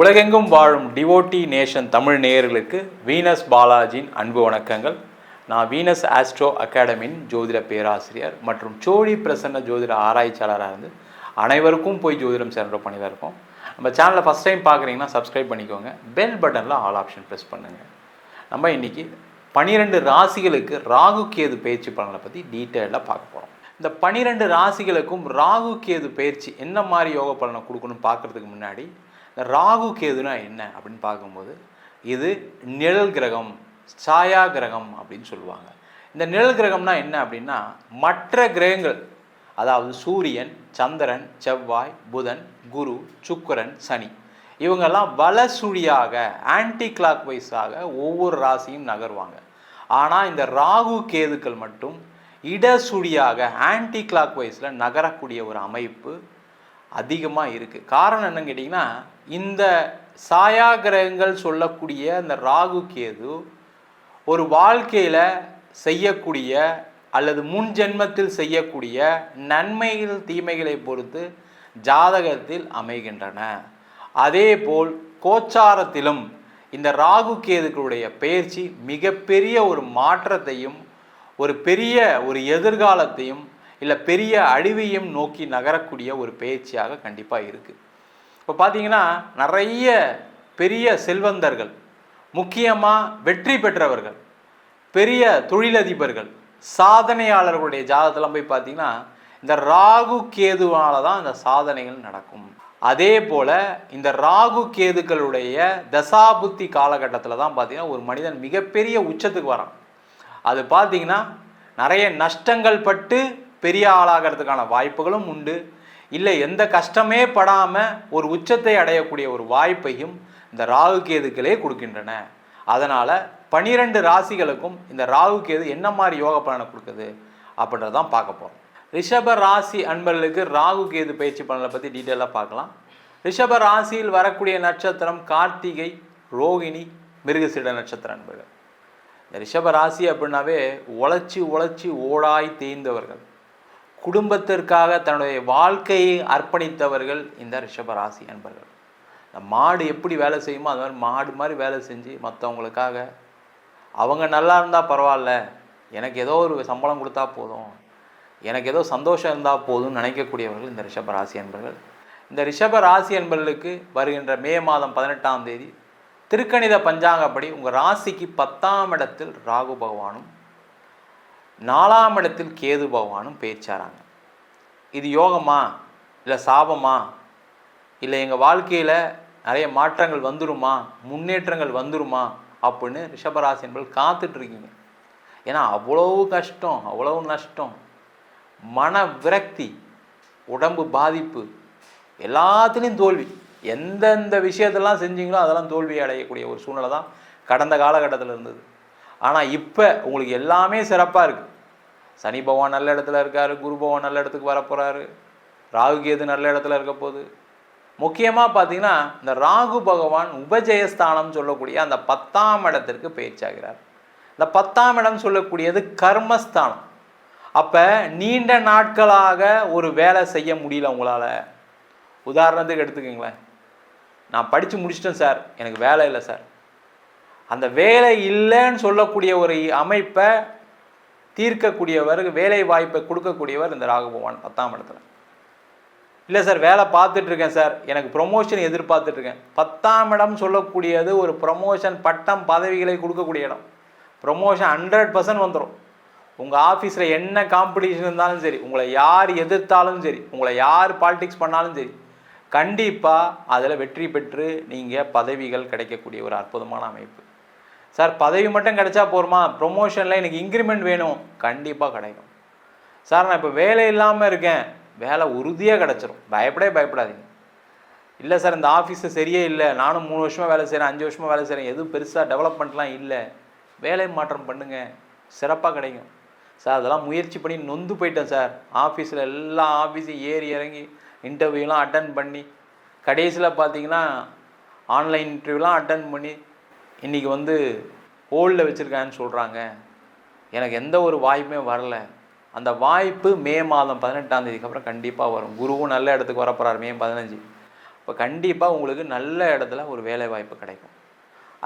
உலகெங்கும் வாழும் devotee nation Tamil நேயர்களுக்கு வீனஸ் பாலாஜியின் அன்பு வணக்கங்கள். நான் வீனஸ் ஆஸ்ட்ரோ அகாடமியின் ஜோதிட பேராசிரியர் மற்றும் சோழி பிரசன்ன ஜோதிட ஆராய்ச்சியாளராக இருந்து அனைவருக்கும் போய் ஜோதிடம் சேர்ந்த பண்ணி தான் இருக்கோம். நம்ம சேனலை ஃபஸ்ட் டைம் பார்க்குறீங்கன்னா சப்ஸ்கிரைப் பண்ணிக்கோங்க. பெல் பட்டனில் ஆல் ஆப்ஷன் ப்ரெஸ் பண்ணுங்கள் நம்ம இன்றைக்கி பனிரெண்டு ராசிகளுக்கு ராகு கேது பயிற்சி பலனை பற்றி டீட்டெயிலாக பார்க்க போகிறோம் இந்த பனிரெண்டு ராசிகளுக்கும் ராகு கேது பயிற்சி என்ன மாதிரி யோக பலனை கொடுக்கணும்னு பார்க்குறதுக்கு முன்னாடி ராகு கேதுனா என்ன அப்படின்னு பார்க்கும்போது இது நிழல் கிரகம் சாயா கிரகம் அப்படின்னு சொல்லுவாங்க. இந்த நிழல் கிரகம்னா என்ன அப்படின்னா மற்ற கிரகங்கள் அதாவது சூரியன் சந்திரன் செவ்வாய் புதன் குரு சுக்கரன் சனி இவங்கெல்லாம் வலசுழியாக ஆன்டி கிளாக் வைஸாக ஒவ்வொரு ராசியும் நகர்வாங்க. ஆனால் இந்த ராகு கேதுக்கள் மட்டும் இடசுழியாக ஆன்டி கிளாக் வைஸில் நகரக்கூடிய ஒரு அமைப்பு அதிகமாக இருக்குது காரணம் என்னன்னு கேட்டிங்கன்னா இந்த சாயா கிரகங்கள் சொல்லக்கூடிய அந்த ராகு கேது ஒரு வாழ்க்கையில் செய்யக்கூடிய அல்லது முன் ஜென்மத்தில் செய்யக்கூடிய நன்மைகள் தீமைகளை பொறுத்து ஜாதகத்தில் அமைகின்றன. அதேபோல் கோச்சாரத்திலும் இந்த ராகு கேதுக்களுடைய பயிற்சி மிகப்பெரிய ஒரு மாற்றத்தையும் ஒரு பெரிய ஒரு எதிர்காலத்தையும் இல்லை பெரிய அழிவையும் நோக்கி நகரக்கூடிய ஒரு பயிற்சியாக கண்டிப்பாக இருக்குது இப்போ பார்த்தீங்கன்னா நிறைய பெரிய செல்வந்தர்கள் முக்கியமாக வெற்றி பெற்றவர்கள் பெரிய தொழிலதிபர்கள் சாதனையாளர்களுடைய ஜாதகத்தெல்லாம் போய் பார்த்தீங்கன்னா இந்த ராகு கேதுவால தான் இந்த சாதனைகள் நடக்கும். அதே போல் இந்த ராகு கேதுக்களுடைய தசாபுத்தி காலகட்டத்தில் தான் பார்த்தீங்கன்னா ஒரு மனிதன் மிகப்பெரிய உச்சத்துக்கு வரான். அது பார்த்தீங்கன்னா நிறைய நஷ்டங்கள் பட்டு பெரிய ஆளாகிறதுக்கான வாய்ப்புகளும் உண்டு. இல்லை எந்த கஷ்டமே படாமல் ஒரு உச்சத்தை அடையக்கூடிய ஒரு வாய்ப்பையும் இந்த ராகு கேதுக்களே கொடுக்கின்றன. அதனால் பனிரெண்டு ராசிகளுக்கும் இந்த ராகு கேது என்ன மாதிரி யோக பலனை கொடுக்குது அப்படின்றதான் பார்க்க போகிறோம் ரிஷப ராசி அன்பர்களுக்கு ராகு கேது பயிற்சி பலனை பற்றி டீட்டெயிலாக பார்க்கலாம். ரிஷப ராசியில் வரக்கூடிய நட்சத்திரம் கார்த்திகை ரோகிணி மிருகசீட நட்சத்திர அன்பர்கள். இந்த ரிஷப ராசி அப்படின்னாவே உழைச்சி உழைச்சி ஓடாய் தேய்ந்தவர்கள். குடும்பத்திற்காக தன்னுடைய வாழ்க்கையை அர்ப்பணித்தவர்கள் இந்த ரிஷபராசி அன்பர்கள். இந்த மாடு எப்படி வேலை செய்யுமோ அது மாதிரி மாடு மாதிரி வேலை செஞ்சு மற்றவங்களுக்காக அவங்க நல்லா இருந்தால் பரவாயில்ல. எனக்கு ஏதோ ஒரு சம்பளம் கொடுத்தா போதும். எனக்கு ஏதோ சந்தோஷம் இருந்தால் போதும்னு நினைக்கக்கூடியவர்கள் இந்த ரிஷப ராசி அன்பர்கள். இந்த ரிஷப ராசி அன்பர்களுக்கு வருகின்ற மே மாதம் பதினெட்டாம் தேதி திருக்கணித பஞ்சாங்கப்படி உங்கள் ராசிக்கு பத்தாம் இடத்தில் ராகு பகவானும் நாலாம் இடத்தில் கேது பகவானும் பேச்சாராங்க. இது யோகமா? இல்லை சாபமா? இல்லை எங்கள் வாழ்க்கையில் நிறைய மாற்றங்கள் வந்துருமா? முன்னேற்றங்கள் வந்துருமா? அப்படின்னு ரிஷபராசி என்பது காத்துட்ருக்கீங்க ஏன்னா அவ்வளவு கஷ்டம் அவ்வளவு நஷ்டம். மன விரக்தி உடம்பு பாதிப்பு எல்லாத்துலேயும் தோல்வி. எந்தெந்த விஷயத்தெல்லாம் செஞ்சீங்களோ அதெல்லாம் தோல்வி அடையக்கூடிய ஒரு சூழ்நிலை தான் கடந்த காலகட்டத்தில் இருந்தது. ஆனால் இப்போ உங்களுக்கு எல்லாமே சிறப்பாக இருக்குது சனி பகவான் நல்ல இடத்துல இருக்கார் குரு பகவான் நல்ல இடத்துக்கு வரப்போகிறாரு ராகு கேது நல்ல இடத்துல இருக்க போகுது. முக்கியமாக பார்த்தீங்கன்னா இந்த ராகு பகவான் உபஜயஸ்தானம் சொல்லக்கூடிய அந்த பத்தாம் இடத்திற்கு பயிற்சியாகிறார். இந்த பத்தாம் இடம் சொல்லக்கூடியது கர்மஸ்தானம். அப்போ நீண்ட நாட்களாக ஒரு வேலை செய்ய முடியல உங்களால். உதாரணத்துக்கு எடுத்துக்கோங்களேன். நான் படித்து முடிச்சிட்டேன் சார். எனக்கு வேலை இல்லை சார். அந்த வேலை இல்லைன்னு சொல்லக்கூடிய ஒரு அமைப்பை தீர்க்கக்கூடியவர் வேலை வாய்ப்பை கொடுக்கக்கூடியவர் இந்த ராகு பகவான் பத்தாம் இடத்துல. இல்லை சார் வேலை பார்த்துட்ருக்கேன் சார். எனக்கு ப்ரொமோஷன் எதிர்பார்த்துட்ருக்கேன். பத்தாம் இடம் சொல்லக்கூடியது ஒரு ப்ரொமோஷன் பட்டம் பதவிகளை கொடுக்கக்கூடிய இடம். ப்ரொமோஷன் ஹண்ட்ரட் பர்சன்ட் வந்துடும் உங்கள் ஆஃபீஸில் என்ன காம்படிஷன் இருந்தாலும் சரி உங்களை யார் எதிர்த்தாலும் சரி உங்களை யார் பாலிடிக்ஸ் பண்ணாலும் சரி கண்டிப்பாக அதில் வெற்றி பெற்று நீங்கள் பதவிகள் கிடைக்கக்கூடிய ஒரு அற்புதமான அமைப்பு. சார் பதவி மட்டும் கிடைச்சா போருமா? ப்ரொமோஷனில் எனக்கு இன்க்ரிமெண்ட் வேணும். கண்டிப்பாக கிடைக்கும். சார் நான் இப்போ வேலை இல்லாமல் இருக்கேன். வேலை உறுதியாக கிடச்சிரும். பயப்படவே பயப்படாதீங்க. இல்லை சார் இந்த ஆஃபீஸு சரியே இல்லை. நானும் மூணு வருஷமாக வேலை செய்கிறேன் அஞ்சு வருஷமாக வேலை செய்கிறேன் எதுவும் பெருசாக டெவலப்மெண்ட்லாம் இல்லை. வேலை மாற்றம் பண்ணுங்கள் சிறப்பாக கிடைக்கும். சார் அதெல்லாம் முயற்சி பண்ணி நொந்து போயிட்டேன் சார். ஆஃபீஸில் எல்லா ஆஃபீஸையும் ஏறி இறங்கி இன்டர்வியூலாம் அட்டன் பண்ணி கடைசியில் பார்த்தீங்கன்னா ஆன்லைன் இன்டர்வியூலாம் அட்டன் பண்ணி இன்றைக்கி வந்து ஹோல்டில் வச்சுருக்கான்னு சொல்கிறாங்க எனக்கு எந்த ஒரு வாய்ப்புமே வரல. அந்த வாய்ப்பு மே மாதம் பதினெட்டாம் தேதிக்கு அப்புறம் கண்டிப்பாக வரும். குருவும் நல்ல இடத்துக்கு வரப்போகிறார் மே பதினஞ்சு. இப்போ கண்டிப்பாக உங்களுக்கு நல்ல இடத்துல ஒரு வேலை வாய்ப்பு கிடைக்கும்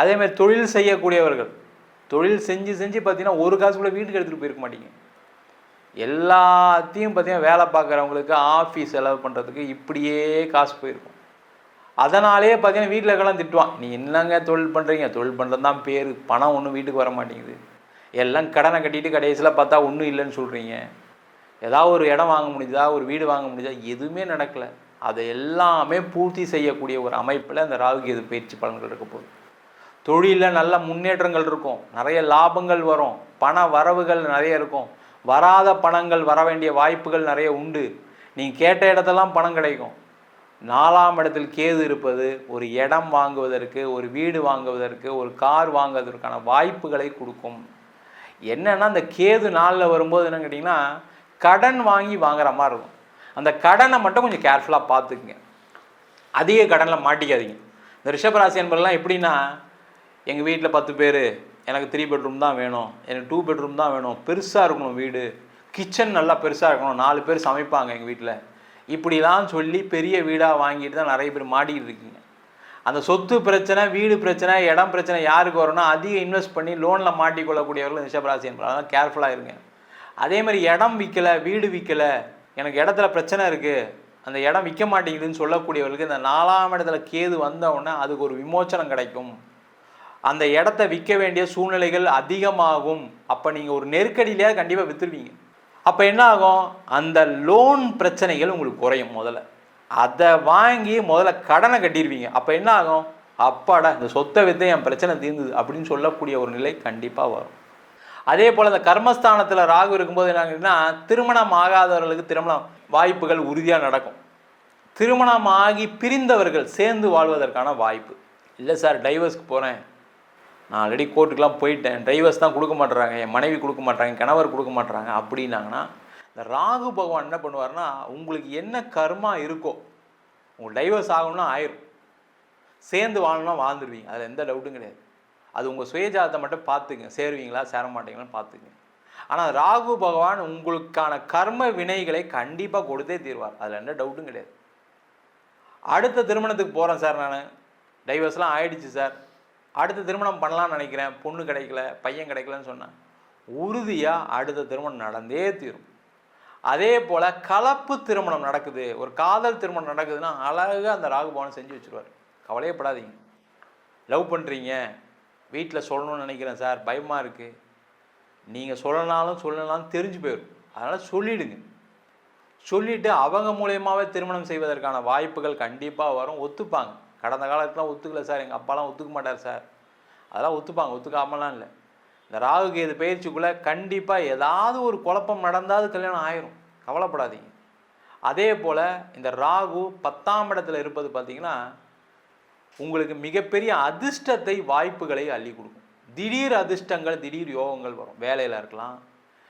அதேமாதிரி தொழில் செய்யக்கூடியவர்கள் தொழில் செஞ்சு செஞ்சு பார்த்தீங்கன்னா ஒரு காசு கூட வீட்டுக்கு எடுத்துகிட்டு போயிருக்க மாட்டீங்க. எல்லாத்தையும் பார்த்தீங்கன்னா வேலை பார்க்குறவங்களுக்கு ஆஃபீஸ் செலவு பண்ணுறதுக்கு இப்படியே காசு போயிருக்கும். அதனாலே பார்த்தீங்கன்னா வீட்டில் இருக்கலாம் திட்டுவான். நீ என்னங்க தொழில் பண்ணுறீங்க தொழில் பண்ணுறது தான் பேர். பணம் ஒன்றும் வீட்டுக்கு வர மாட்டேங்குது. எல்லாம் கடனை கட்டிட்டு கடைசியில் பார்த்தா ஒன்றும் இல்லைன்னு சொல்கிறீங்க ஏதாவது ஒரு இடம் வாங்க முடிஞ்சதா ஒரு வீடு வாங்க முடிஞ்சதா எதுவுமே நடக்கலை. அதை எல்லாமே பூர்த்தி செய்யக்கூடிய ஒரு அமைப்பில் அந்த ராகுகேது பயிற்சி பலன்கள் இருக்க போகுது. தொழிலில் நல்ல முன்னேற்றங்கள் இருக்கும். நிறைய லாபங்கள் வரும். பண வரவுகள் நிறைய இருக்கும். வராத பணங்கள் வர வேண்டிய வாய்ப்புகள் நிறைய உண்டு. நீங்கள் கேட்ட இடத்தெல்லாம் பணம் கிடைக்கும். நாலாம் இடத்தில் கேது இருப்பது ஒரு இடம் வாங்குவதற்கு ஒரு வீடு வாங்குவதற்கு ஒரு கார் வாங்குவதற்கான வாய்ப்புகளை கொடுக்கும். என்னென்னா அந்த கேது நாளில் வரும்போது என்னன்னு கேட்டிங்கன்னா கடன் வாங்கி வாங்குற மாதிரி இருக்கும். அந்த கடனை மட்டும் கொஞ்சம் கேர்ஃபுல்லாக பார்த்துக்குங்க. அதிக கடனில் மாட்டிக்காதீங்க. இந்த ரிஷபராசி என்பதெல்லாம் எப்படின்னா எங்கள் வீட்டில் பத்து பேர் எனக்கு த்ரீ பெட்ரூம் தான் வேணும் எனக்கு டூ பெட்ரூம் தான் வேணும் பெருசாக இருக்கணும் வீடு கிச்சன் நல்லா பெருசாக இருக்கணும் நாலு பேர் சமைப்பாங்க எங்கள் வீட்டில் இப்படிலாம் சொல்லி பெரிய வீடாக வாங்கிட்டு தான் நிறைய பேர் மாடிக்கிட்டு இருக்கீங்க. அந்த சொத்து பிரச்சனை வீடு பிரச்சனை இடம் பிரச்சனை யாருக்கு வரும்னா அதிக இன்வெஸ்ட் பண்ணி லோனில் மாட்டிக்கொள்ளக்கூடியவர்கள் ரிஷபராசி என்பது அதெல்லாம் கேர்ஃபுல்லாக இருங்க. அதே மாதிரி இடம் விற்கலை வீடு விற்கலை எனக்கு இடத்துல பிரச்சனை இருக்குது அந்த இடம் விற்க மாட்டேங்குதுன்னு சொல்லக்கூடியவர்களுக்கு இந்த நாலாம் இடத்துல கேது வந்தவுடனே அதுக்கு ஒரு விமோச்சனம் கிடைக்கும். அந்த இடத்த விற்க வேண்டிய சூழ்நிலைகள் அதிகமாகும். அப்போ நீங்கள் ஒரு நெருக்கடியிலேயே கண்டிப்பாக விற்றுருவீங்க அப்போ என்ன ஆகும்? அந்த லோன் பிரச்சனைகள் உங்களுக்கு குறையும் முதல்ல. அதை வாங்கி முதல்ல கடனை கட்டிடுவீங்க அப்போ என்ன ஆகும்? அப்பாடா இந்த சொத்தை வித்து என் பிரச்சனை தீர்ந்துது அப்படின்னு சொல்லக்கூடிய ஒரு நிலை கண்டிப்பாக வரும். அதே போல் அந்த கர்மஸ்தானத்தில் ராகு இருக்கும்போது என்னங்கன்னா திருமணம் ஆகாதவர்களுக்கு திருமணம் வாய்ப்புகள் உறுதியாக நடக்கும். திருமணம் ஆகி பிரிந்தவர்கள் சேர்ந்து வாழ்வதற்கான வாய்ப்பு. இல்லை சார் டைவர்ஸ்க்கு போகிறேன் நான் ஆல்ரெடி கோர்ட்டுக்கெலாம் போயிட்டேன். டிரைவர்ஸ் தான் கொடுக்க மாட்டுறாங்க என் மனைவி கொடுக்க மாட்டாங்க கணவர் கொடுக்க மாட்டுறாங்க அப்படின்னாங்கன்னா இந்த ராகு பகவான் என்ன பண்ணுவார்னா உங்களுக்கு என்ன கர்மா இருக்கோ உங்கள் டைவர்ஸ் ஆகணும்னா ஆயிரும். சேர்ந்து வாழணும்னா வாழ்ந்துருவீங்க. அதில் எந்த டவுட்டும் கிடையாது. அது உங்கள் சுயஜாதத்தை மட்டும் பார்த்துங்க சேருவீங்களா சேர மாட்டீங்களான்னு பார்த்துங்க ஆனால் ராகு பகவான் உங்களுக்கான கர்ம வினைகளை கண்டிப்பாக கொடுத்தே தீர்வார். அதில் எந்த டவுட்டும் கிடையாது. அடுத்த திருமணத்துக்கு போகிறேன் சார் நான். டைவர்ஸ்லாம் ஆயிடுச்சு சார். அடுத்த திருமணம் பண்ணலாம்னு நினைக்கிறேன். பொண்ணு கிடைக்கல பையன் கிடைக்கலன்னு சொன்னேன். உறுதியாக அடுத்த திருமணம் நடந்தே தீரும். அதே போல் கலப்பு திருமணம் நடக்குது. ஒரு காதல் திருமணம் நடக்குதுன்னா அழகாக அந்த ராகுபவனை செஞ்சு வச்சுருவார். கவலையப்படாதீங்க. லவ் பண்ணுறீங்க வீட்டில் சொல்லணும்னு நினைக்கிறேன் சார். பயமாக இருக்குது நீங்கள் சொல்லனாலும் சொல்லனாலும் தெரிஞ்சு போயிடும் அதனால் சொல்லிவிடுங்க சொல்லிவிட்டு அவங்க மூலயமாவே திருமணம் செய்வதற்கான வாய்ப்புகள் கண்டிப்பாக வரும். ஒத்துப்பாங்க. கடந்த காலத்துலாம் ஒத்துக்கல சார். எங்கள் அப்பாலாம் ஒத்துக்க மாட்டார் சார். அதெல்லாம் ஒத்துப்பாங்க. ஒத்துக்காமலாம் இல்லை. இந்த ராகு கேது பயிற்சிக்குள்ளே கண்டிப்பாக ஏதாவது ஒரு குழப்பம் நடந்தாது கல்யாணம் ஆயிரும். கவலைப்படாதீங்க. அதே போல் இந்த ராகு பத்தாம் இடத்துல இருப்பது பார்த்திங்கன்னா உங்களுக்கு மிகப்பெரிய அதிர்ஷ்டத்தை வாய்ப்புகளை அள்ளி கொடுக்கும். திடீர் அதிர்ஷ்டங்கள் திடீர் யோகங்கள் வரும். வேலையில் இருக்கலாம்.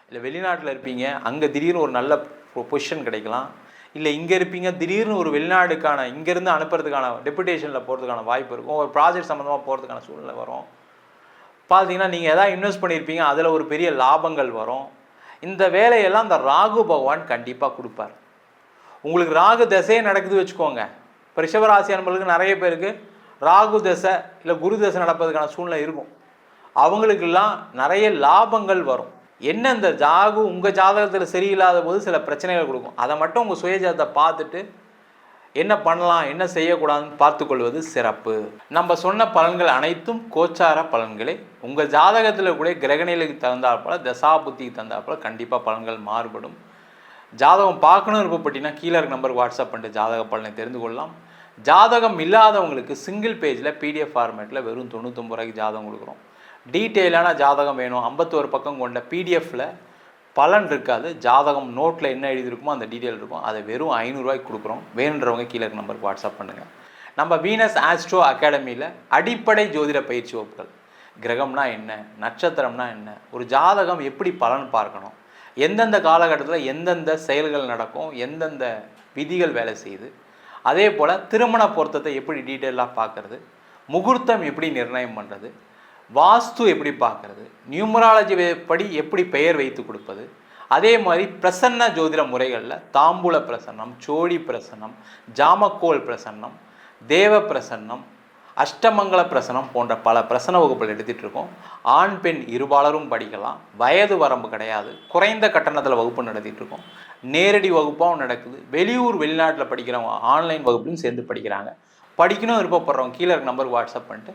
இல்லை வெளிநாட்டில் இருப்பீங்க. அங்கே திடீர்னு ஒரு நல்ல பொசிஷன் கிடைக்கலாம். இல்லை இங்கே இருப்பீங்க திடீர்னு ஒரு வெளிநாடுக்கான இங்கேருந்து அனுப்புறதுக்கான டெபுடேஷனில் போகிறதுக்கான வாய்ப்பு இருக்கும். ஒரு ப்ராஜெக்ட் சம்மந்தமாக போகிறதுக்கான சூழ்நிலை வரும். பார்த்தீங்கன்னா நீங்கள் எதாவது இன்வெஸ்ட் பண்ணியிருப்பீங்க அதில் ஒரு பெரிய லாபங்கள் வரும். இந்த வேலையெல்லாம் இந்த ராகு பகவான் கண்டிப்பாக கொடுப்பார். உங்களுக்கு ராகு தசையே நடக்குது வச்சுக்கோங்க. இப்போ ரிஷபராசி அன்பர்களுக்கு நிறைய பேருக்கு ராகு தசை இல்லை குரு தசை நடப்பதுக்கான சூழ்நிலை இருக்கும். அவங்களுக்கெல்லாம் நிறைய லாபங்கள் வரும். என்ன இந்த ஜாகு உங்கள் ஜாதகத்தில் சரியில்லாத போது சில பிரச்சனைகள் கொடுக்கும். அதை மட்டும் உங்கள் சுயஜாதத்தை பார்த்துட்டு என்ன பண்ணலாம் என்ன செய்யக்கூடாதுன்னு பார்த்துக்கொள்வது சிறப்பு. நம்ம சொன்ன பலன்கள் அனைத்தும் கோச்சார பலன்களே. உங்கள் ஜாதகத்தில் கூட கிரகணிகளுக்கு தகுந்தாற்போல் தசா புத்திக்கு தகுந்தாற்போல் கண்டிப்பாக பலன்கள் மாறுபடும். ஜாதகம் பார்க்கணும் இருப்பப்பட்டினா கீழே இருக்க நம்பருக்கு வாட்ஸ்அப் பண்ணிட்டு ஜாதக பலனை தெரிந்து கொள்ளலாம். ஜாதகம் இல்லாதவங்களுக்கு சிங்கிள் பேஜில் பிடிஎஃப் ஃபார்மேட்டில் வெறும் தொண்ணூத்தொம்பது ரூபாய்க்கு ஜாதகம் கொடுக்குறோம். டீட்டெயிலான ஜாதகம் வேணும். ஐம்பத்தோரு பக்கம் கொண்ட பிடிஎஃப்பில் பலன் இருக்காது. ஜாதகம் நோட்டில் என்ன எழுதியிருக்குமோ அந்த டீட்டெயில் இருக்கும். அதை வெறும் ஐநூறுரூவாய்க்கு கொடுக்குறோம். வேணுன்றவங்க கீழே இருக்க நம்பருக்கு வாட்ஸ்அப் பண்ணுங்கள் நம்ம வீனஸ் ஆஸ்ட்ரோ அகாடமியில் அடிப்படை ஜோதிட பயிற்சி வகுப்புகள். கிரகம்னா என்ன? நட்சத்திரம்னா என்ன? ஒரு ஜாதகம் எப்படி பலன் பார்க்கணும்? எந்தெந்த காலகட்டத்தில் எந்தெந்த செயல்கள் நடக்கும்? எந்தெந்த விதிகள் வேலை செய்யுது? அதே போல் திருமண பொருத்தத்தை எப்படி டீட்டெயிலாக பார்க்குறது? முகூர்த்தம் எப்படி நிர்ணயம் பண்ணுறது வாஸ்து எப்படி பார்க்கறது? நியூமராலஜி படி எப்படி பெயர் வைத்து கொடுப்பது? அதே மாதிரி பிரசன்ன ஜோதிட முறைகளில் தாம்பூல பிரசன்னம் சோழி பிரசன்னம் ஜாமக்கோல் பிரசன்னம் தேவ பிரசன்னம் அஷ்டமங்கல பிரசனம் போன்ற பல பிரசன வகுப்புகள் எடுத்துகிட்டு இருக்கோம். ஆண் பெண் இருபாலரும் படிக்கலாம். வயது வரம்பு கிடையாது. குறைந்த கட்டணத்தில் வகுப்பு நடத்திட்டு இருக்கோம். நேரடி வகுப்பாகவும் நடக்குது. வெளியூர் வெளிநாட்டில் படிக்கிறவங்க ஆன்லைன் வகுப்புலையும் சேர்ந்து படிக்கிறாங்க. படிக்கணும் விருப்பப்படுறவங்க கீழே இருக்க நம்பருக்கு வாட்ஸ்அப் பண்ணிட்டு